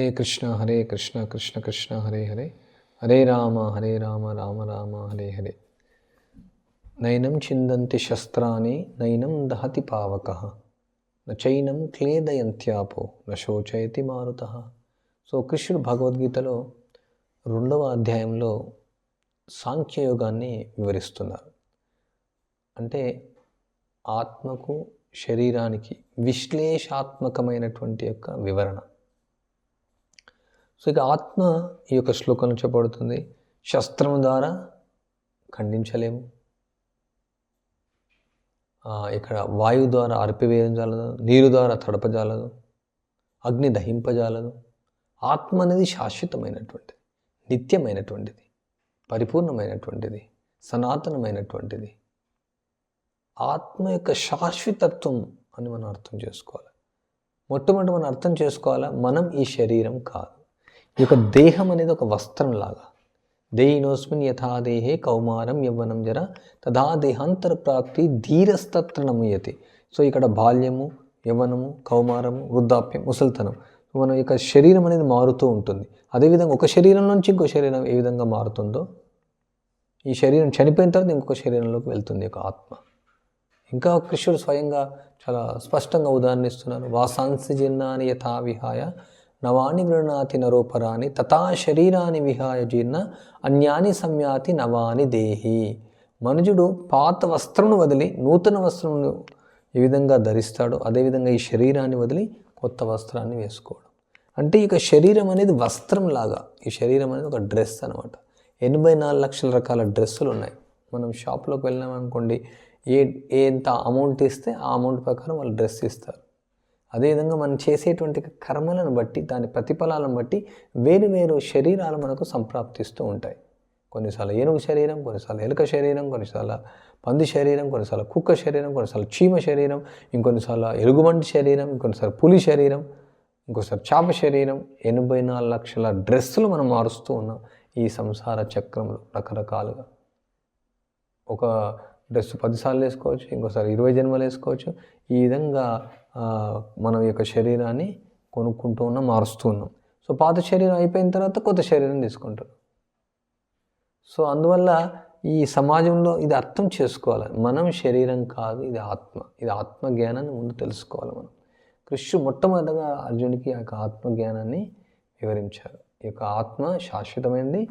హరే కృష్ణ హరే కృష్ణ కృష్ణ కృష్ణ హరే హరే. హరే రామ హరే రామ రామ రామ హరే హరే. నైనం చిందంతి శస్త్రాన్ని నైనం దహతి పావక. నైనం క్లేదయంత్యాపో నశోచయతి మారుత. సో కృష్ణుడు భగవద్గీతలో రెండవ అధ్యాయంలో సాంఖ్యయోగాన్ని వివరిస్తున్నారు. అంటే ఆత్మకు శరీరానికి విశ్లేషాత్మకమైనటువంటి యొక్క వివరణ. సో ఇక ఆత్మ ఈ యొక్క శ్లోకంలో చెప్పబడుతుంది శస్త్రం ద్వారా ఖండించలేము. ఇక్కడ వాయువు ద్వారా అర్పివేయించాలదు నీరు ద్వారా తడపజాలదు అగ్ని దహింపజాలదు. ఆత్మ అనేది శాశ్వతమైనటువంటిది నిత్యమైనటువంటిది పరిపూర్ణమైనటువంటిది సనాతనమైనటువంటిది. ఆత్మ యొక్క శాశ్వతత్వం అని మనం అర్థం చేసుకోవాలి. మొట్టమొదటి మనం అర్థం చేసుకోవాలా మనం ఈ శరీరం కాదు. ఈ యొక్క దేహం అనేది ఒక వస్త్రం లాగా దేహినోస్మిన్ యథా దేహే కౌమారం యవ్వనం జర తదా దేహాంతరప్రాప్తి ప్రాప్తి సో ఇక్కడ బాల్యము యవ్వనము కౌమారము వృద్ధాప్యం ముసల్తనం. మన యొక్క శరీరం అనేది మారుతూ ఉంటుంది. అదేవిధంగా ఒక శరీరం నుంచి ఇంకో శరీరం ఏ విధంగా మారుతుందో ఈ శరీరం చనిపోయిన తర్వాత ఇంకొక శరీరంలోకి వెళ్తుంది ఒక ఆత్మ. ఇంకా కృష్ణుడు స్వయంగా చాలా స్పష్టంగా ఉదాహరణిస్తున్నారు. వాసాంసి జిన్నాని యథా విహాయ నవాని గృణాతి నరోపరాని తథా శరీరాన్ని విహాయ జీర్ణ అన్యాని సంయాతి నవాని దేహి. మనుజుడు పాత వస్త్రమును వదిలి నూతన వస్త్రమును ఏ విధంగా ధరిస్తాడో. అదేవిధంగా ఈ శరీరాన్ని వదిలి కొత్త వస్త్రాన్ని వేసుకోవడం. అంటే ఇక శరీరం అనేది వస్త్రం లాగా ఈ శరీరం అనేది ఒక డ్రెస్ అనమాట ఎనభై నాలుగు లక్షల రకాల డ్రెస్సులు ఉన్నాయి. మనం షాప్లోకి వెళ్ళామనుకోండి ఏ ఎంత అమౌంట్ ఇస్తే ఆ అమౌంట్ ప్రకారం వాళ్ళు డ్రెస్ ఇస్తారు. అదేవిధంగా మనం చేసేటువంటి కర్మలను బట్టి దాని ప్రతిఫలాలను బట్టి వేరు వేరు శరీరాలు మనకు సంప్రాప్తిస్తూ ఉంటాయి. కొన్నిసార్లు ఏనుగు శరీరం కొన్నిసార్లు ఎలుక శరీరం కొన్నిసార్లు పంది శరీరం కొన్నిసార్లు కుక్క శరీరం కొన్నిసార్లు చీమ శరీరం ఇంకొన్నిసార్లు ఎలుగుబంటి శరీరం ఇంకొన్నిసార్లు పులి శరీరం ఇంకోసారి చేప శరీరం ఎనభై నాలుగు లక్షల డ్రెస్సులు మనం మారుస్తూ ఉన్నాం ఈ సంసార చక్రంలో రకరకాలుగా. ఒక డ్రెస్ పదిసార్లు వేసుకోవచ్చు ఇంకోసారి ఇరవై జన్మలు వేసుకోవచ్చు. ఈ విధంగా మనం యొక్క శరీరాన్ని కొనుక్కుంటూ ఉన్నాం మారుస్తూ ఉన్నాం. సో పాత శరీరం అయిపోయిన తర్వాత కొత్త శరీరం తీసుకుంటారు. సో అందువల్ల ఈ సమాజంలో ఇది అర్థం చేసుకోవాలి. మనం శరీరం కాదు ఇది ఆత్మ. ఇది ఆత్మ జ్ఞానాన్ని ముందు తెలుసుకోవాలి మనం. కృష్ణుడు మొట్టమొదటిగా అర్జునికి ఆ యొక్క ఆత్మజ్ఞానాన్ని వివరించారు. ఈ యొక్క ఆత్మ శాశ్వతమైనది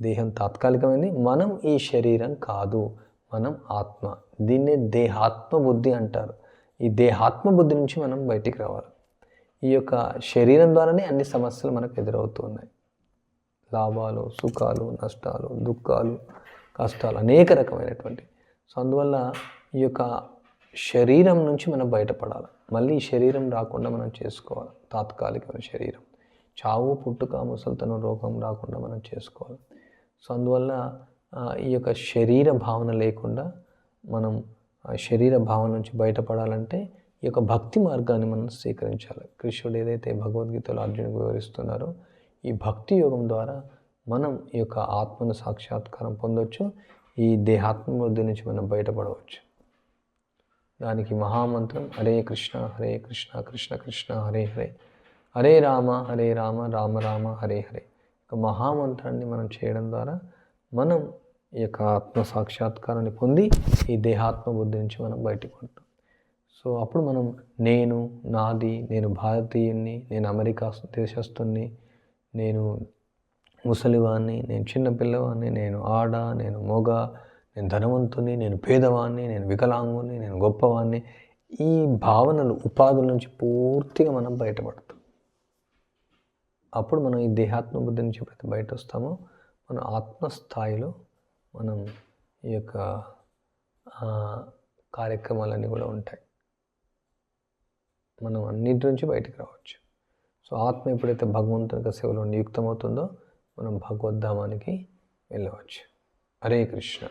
దేహం తాత్కాలికమైనది మనం ఈ శరీరం కాదు మనం ఆత్మ. దీన్నే దేహాత్మ బుద్ధి అంటారు. ఈ దేహాత్మ బుద్ధి నుంచి మనం బయటికి రావాలి. ఈ యొక్క శరీరం ద్వారానే అన్ని సమస్యలు మనకు ఎదురవుతూ ఉన్నాయి. లాభాలు సుఖాలు నష్టాలు దుఃఖాలు కష్టాలు అనేక రకమైనటువంటి. సో అందువల్ల ఈ యొక్క శరీరం నుంచి మనం బయటపడాలి. మళ్ళీ ఈ శరీరం రాకుండా మనం చేసుకోవాలి. తాత్కాలికమైన శరీరం. చావు పుట్టుక ముసలితనం రోగం రాకుండా మనం చేసుకోవాలి. సో అందువల్ల ఈ యొక్క శరీర భావన లేకుండా మనం శరీర భావం నుంచి బయటపడాలంటే ఈ యొక్క భక్తి మార్గాన్ని మనం స్వీకరించాలి. కృష్ణుడు ఏదైతే భగవద్గీతలో అర్జునుడికి వివరిస్తున్నారో ఈ భక్తి యోగం ద్వారా మనం ఈ యొక్క ఆత్మను సాక్షాత్కారం పొందవచ్చు ఈ దేహాత్మ వృద్ధి నుంచి మనం బయటపడవచ్చు. దానికి మహామంత్రం హరే కృష్ణ హరే కృష్ణ కృష్ణ కృష్ణ హరే హరే. హరే రామ హరే రామ రామ రామ హరే హరే. ఒక మహామంత్రాన్ని మనం చేయడం ద్వారా మనం ఈ యొక్క ఆత్మ సాక్షాత్కారాన్ని పొంది ఈ దేహాత్మ బుద్ధి నుంచి మనం బయటకు ఉంటాం సో అప్పుడు మనం నేను నాది నేను భారతీయుణ్ణి నేను అమెరికా దేశస్తుని నేను ముసలివాణ్ణి నేను చిన్నపిల్లవాడిని నేను ఆడ నేను మొగ నేను ధనవంతుని నేను పేదవాణ్ణి నేను వికలాంగుని నేను గొప్పవాణ్ణి ఈ భావనలు ఉపాధుల నుంచి పూర్తిగా మనం బయటపడతాం. అప్పుడు మనం ఈ దేహాత్మ బుద్ధి నుంచి ఎప్పుడైతే బయట వస్తామో మన ఆత్మస్థాయిలో మనం ఈ యొక్క కార్యక్రమాలన్నీ కూడా ఉంటాయి. మనం అన్నింటి నుంచి బయటికి రావచ్చు. సో ఆత్మ ఎప్పుడైతే భగవంతుని సేవలో నియుక్తమవుతుందో మనం భగవద్ధామానికి వెళ్ళవచ్చు. హరే కృష్ణ.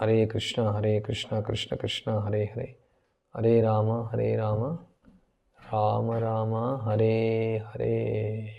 హరే కృష్ణ హరే కృష్ణ కృష్ణ కృష్ణ హరే హరే. హరే రామ హరే రామ. రామ రామ హరే హరే.